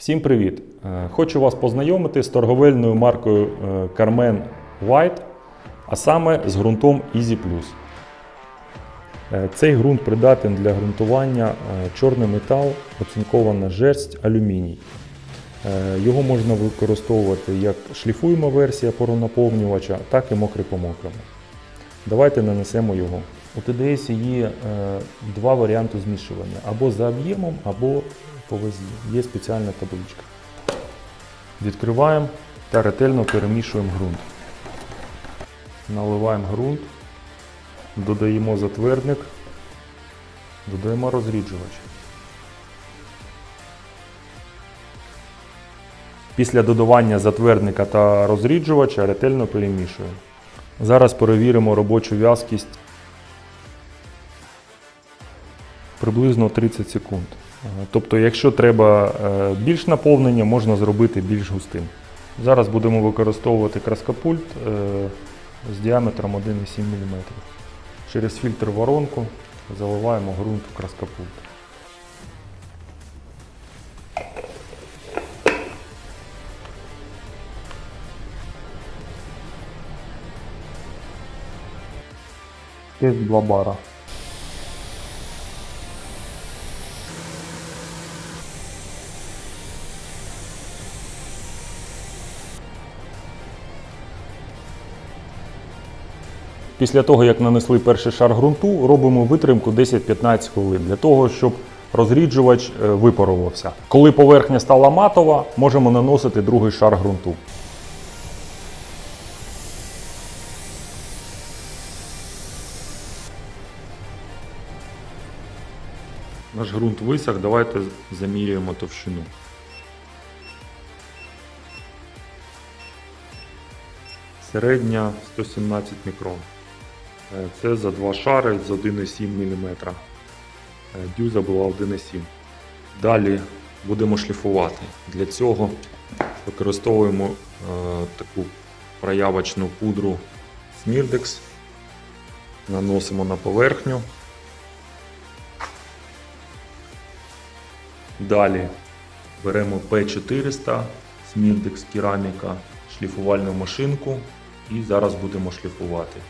Всім привіт! Е, Хочу вас познайомити з торговельною маркою е, Carmen White, а саме з ґрунтом Easy Plus. Е, Цей ґрунт придатен для ґрунтування чорний метал, оцинкована жерсть, алюміній. Його можна використовувати як шліфуєма версія поронаповнювача, так і мокрий по мокрому. Давайте нанесемо його. У ТДС є два варіанти змішування: або за об'ємом, або по вазі. Є спеціальна табличка. Відкриваємо та ретельно перемішуємо ґрунт. Наливаємо ґрунт, додаємо затвердник, додаємо розріджувач. Після додавання затвердника та розріджувача ретельно перемішуємо. Зараз перевіримо робочу в'язкість приблизно 30 секунд. Е, Тобто, якщо треба е, більш наповнення, можна зробити більш густим. Зараз будемо використовувати краскопульт е, з діаметром 1,7 мм. Через фільтр воронку заливаємо ґрунт в краскопульт. Тест Блабара. Після того, як нанесли перший шар ґрунту, робимо витримку 10-15 хвилин для того, щоб розріджувач е, випарувався. Коли поверхня стала матова, можемо наносити другий шар ґрунту. Наш ґрунт висох, давайте замірюємо товщину. Середня 117 мікрон. Е, Це за два шари з 1,7 мм. Е, Дюза була 1,7. Далі будемо шліфувати. Для цього використовуємо е, таку проявочну пудру Smirdex. Наносимо на поверхню. Далі беремо P400 Smirdex кераміка, шліфувальну машинку і зараз будемо шліфувати.